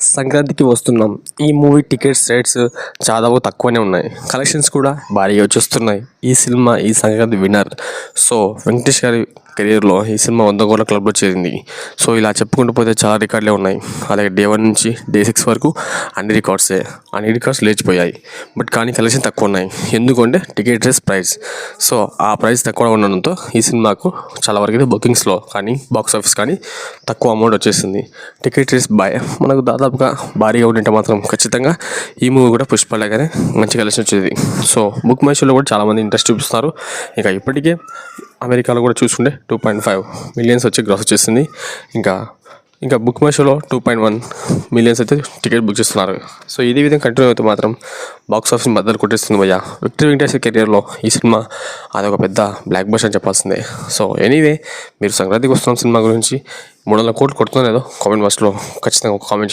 సంక్రాంతికి వస్తున్నాం. ఈ మూవీ టికెట్స్ రేట్స్ చాలా తక్కువనే ఉన్నాయి. కలెక్షన్స్ కూడా భారీగా వచ్చేస్తున్నాయి. ఈ సినిమా ఈ సంక్రాంతి విన్నర్. సో వెంకటేష్ గారి కెరీర్లో ఈ సినిమా వంద కోట్ల క్లబ్లో చేరింది సో ఇలా చెప్పుకుంటూ పోతే చాలా రికార్డులే ఉన్నాయి. అలాగే డే వన్ నుంచి డే సిక్స్ వరకు అన్ని రికార్డ్సే. అన్ని రికార్డ్స్ లేచిపోయాయి. బట్ కానీ కలెక్షన్ తక్కువ ఉన్నాయి. ఎందుకంటే టికెట్ రేస్ ప్రైస్. సో ఆ ప్రైస్ తక్కువ ఉండడంతో ఈ సినిమాకు చాలా వరకు అయితే బుకింగ్స్లో కానీ బాక్స్ ఆఫీస్ కానీ తక్కువ అమౌంట్ వచ్చేసింది. టికెట్ రేస్ బాయ్ మనకు దాదాపుగా భారీగా ఉండింటే మాత్రం ఖచ్చితంగా ఈ మూవీ కూడా పుష్పలాగానే మంచి కలెక్షన్ వచ్చేది. సో బుక్ మై షోలో కూడా చాలామంది ఇంట్రెస్ట్ చూపిస్తున్నారు. ఇక ఇప్పటికే అమెరికాలో కూడా చూసుకుంటే టూ పాయింట్ ఫైవ్ మిలియన్స్ వచ్చి గ్రాస్ వచ్చేసింది. ఇంకా ఇంకా బుక్ మైషోలో టూ పాయింట్ వన్ మిలియన్స్ అయితే టికెట్ బుక్ చేస్తున్నారు. సో ఇదే విధంగా కంటిన్యూ అయితే మాత్రం బాక్స్ ఆఫీస్ బద్దలు కొట్టేస్తుంది భయ్య. విక్టరీ వెంకటేశ్వర కెరియర్లో ఈ సినిమా అదొక పెద్ద బ్లాక్ బస్ అని చెప్పాల్సిందే. సో ఎనీవే మీరు సంక్రాంతికి వస్తున్న సినిమా గురించి మూడు వందల కోట్లు కొడుతుందో లేదో కామెంట్ బాక్స్లో ఖచ్చితంగా ఒక కామెంట్